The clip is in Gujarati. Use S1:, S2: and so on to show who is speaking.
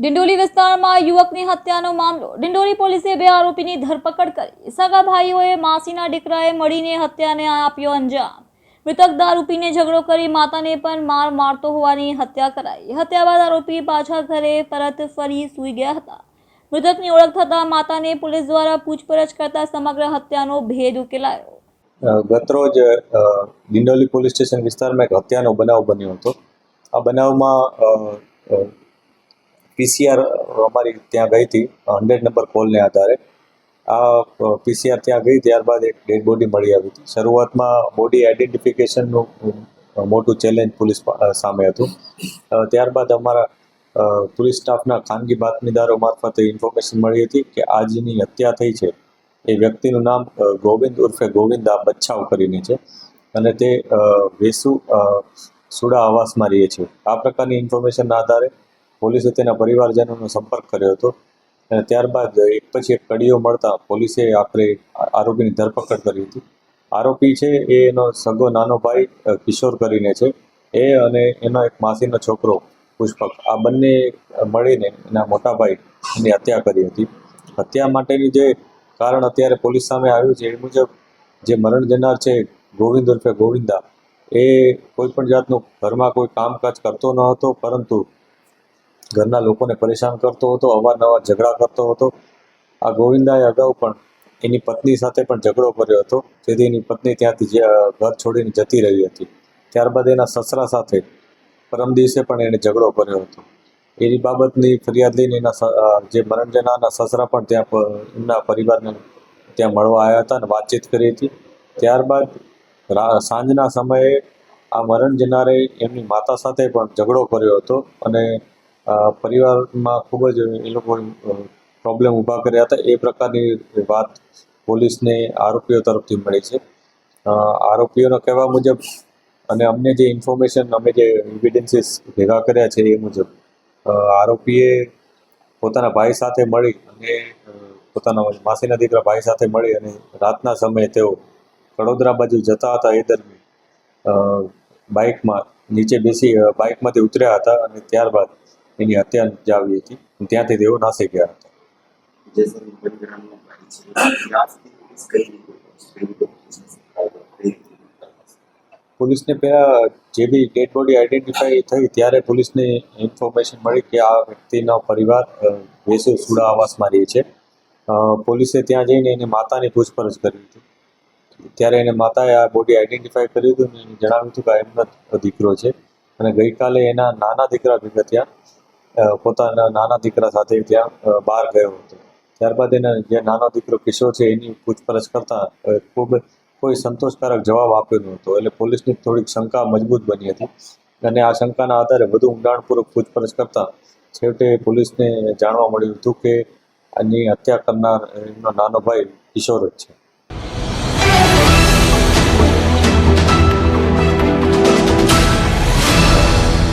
S1: ડિંડોલી વિસ્તારમાં યુવકની હત્યાનો મામલો. ડિંડોલી પોલીસે બે આરોપીની ધરપકડ કરી. સગા ભાઈઓએ માસીના દીકરાએ મળીને હત્યાને આપ્યો અંજામ. મૃતક દારૂ ઝઘડો કરી માતાને પણ માર મારતો હોવાની હત્યા કરાઈ. હત્યા બાદ આરોપી પાછા ઘરે પરત ફરી સૂઈ ગયા હતા. મૃતકની ઓળખ થતાં માતાને પોલીસ દ્વારા પૂછપરછ કરતા સમગ્ર હત્યાનો ભેદ ઉકેલાયો.
S2: ગતરોજ ડિંડોલી પોલીસ સ્ટેશન વિસ્તારમાં એક હત્યાનો બનાવ બન્યો હતો. આ બનાવમાં પીસીઆર અમારી ત્યાં ગઈ હતી હંડ્રેડ નંબર કોલને આધારે. આ પીસીઆર ત્યાં ગઈ, ત્યારબાદ એક ડેડ બોડી મળી આવી હતી. શરૂઆતમાં બોડી આઈડેન્ટિફિકેશનનું મોટું ચેલેન્જ પોલીસ સામે હતું. ત્યારબાદ અમારા પોલીસ સ્ટાફના ખાનગી બાતમીદારો મારફતે ઇન્ફોર્મેશન મળી હતી કે આજની હત્યા થઈ છે. એ વ્યક્તિનું નામ ગોવિંદ ઉર્ફે ગોવિંદા બચ્છાવ કરીને છે. અને તે વેસુ સુડા આવાસમાં રહે છે. આ પ્રકારની ઇન્ફોર્મેશનના આધારે પોલીસે તેના પરિવારજનોનો સંપર્ક કર્યો હતો અને ત્યારબાદ એક પછી એક કડીઓ મળતા પોલીસે આખરે આરોપીની ધરપકડ કરી હતી. આરોપી છે એ એનો સગો નાનો ભાઈ કિશોર કરીને છે. એ અને એનો એક માસીનો છોકરો પુષ્પક. આ બંને મળીને એના મોટા ભાઈ એની હત્યા કરી હતી. હત્યા માટેની જે કારણ અત્યારે પોલીસ સામે આવ્યું છે એ મુજબ જે મરણ જનાર છે ગોવિંદ ઉર્ફે ગોવિંદા, એ કોઈ પણ જાતનું ઘરમાં કોઈ કામકાજ કરતો ન હતો, પરંતુ ઘરના લોકોને પરેશાન કરતો હતો, અવારનવાર ઝઘડા કરતો હતો. આ ગોવિંદાએ અગાઉ પણ એની પત્ની સાથે પણ ઝઘડો કર્યો હતો. જેથી એની પત્ની ત્યાંથી ઘર છોડીને જતી રહી હતી. ત્યારબાદ એના સસરા સાથે પરમ દિવસે પણ એણે ઝઘડો કર્યો હતો. એની બાબતની ફરિયાદ લઈને એના જે મરણ જનારના સસરા પણ ત્યાં એમના પરિવારને ત્યાં મળવા આવ્યા હતા અને વાતચીત કરી હતી. ત્યારબાદ સાંજના સમયે આ મરણ જનારે એમની માતા સાથે પણ ઝઘડો કર્યો હતો અને પરિવારમાં ખૂબ જ એ લોકો પ્રોબ્લેમ ઊભા કર્યા હતા. એ પ્રકારની વાત પોલીસને આરોપીઓ તરફથી મળી છે. આરોપીઓના કહેવા મુજબ અને અમને જે ઇન્ફોર્મેશન, અમે જે એવિડન્સીસ ભેગા કર્યા છે એ મુજબ આરોપીએ પોતાના ભાઈ સાથે મળી અને પોતાના માસીના દીકરા ભાઈ સાથે મળી અને રાતના સમયે તેઓ વડોદરા બાજુ જતા હતા એ દરમિયાન. બાઇકમાં નીચે બેસી બાઇકમાંથી ઉતર્યા હતા અને ત્યારબાદ એની હત્યા જાવી હતી. ત્યાંથી તેઓ નાસી ગયા હતા.
S3: પોલીસને
S2: પહેલાં જે બી ડેડ બોડી આઈડેન્ટિફાઈ થઈ ત્યારે પોલીસને ઇન્ફોર્મેશન મળી કે આ વ્યક્તિનો પરિવાર વેસુ સુડા આવાસમાં રહે છે. પોલીસે ત્યાં જઈને એની માતાની પૂછપરછ કરી હતી. ત્યારે એને માતાએ આ બોડી આઈડેન્ટિફાઈ કર્યું હતું અને જણાવ્યું હતું કે એમનો દીકરો છે. અને ગઈકાલે એના નાના દીકરા ભેગા થયા. પોતાના નાના દીકરા સાથે ત્યાં બહાર ગયો હતો. ત્યારબાદ એના જે નાનો દીકરો કિશોર છે, એની પૂછપરછ કરતા ખૂબ કોઈ સંતોષકારક જવાબ આપ્યો ન હતો એટલે પોલીસની થોડીક શંકા મજબૂત બની હતી. અને આ શંકાના આધારે વધુ ઊંડાણપૂર્વક પૂછપરછ કરતાં, છેવટે પોલીસને જાણવા મળ્યું હતું કે આની હત્યા કરનાર એમનો નાનો ભાઈ કિશોર જ છે.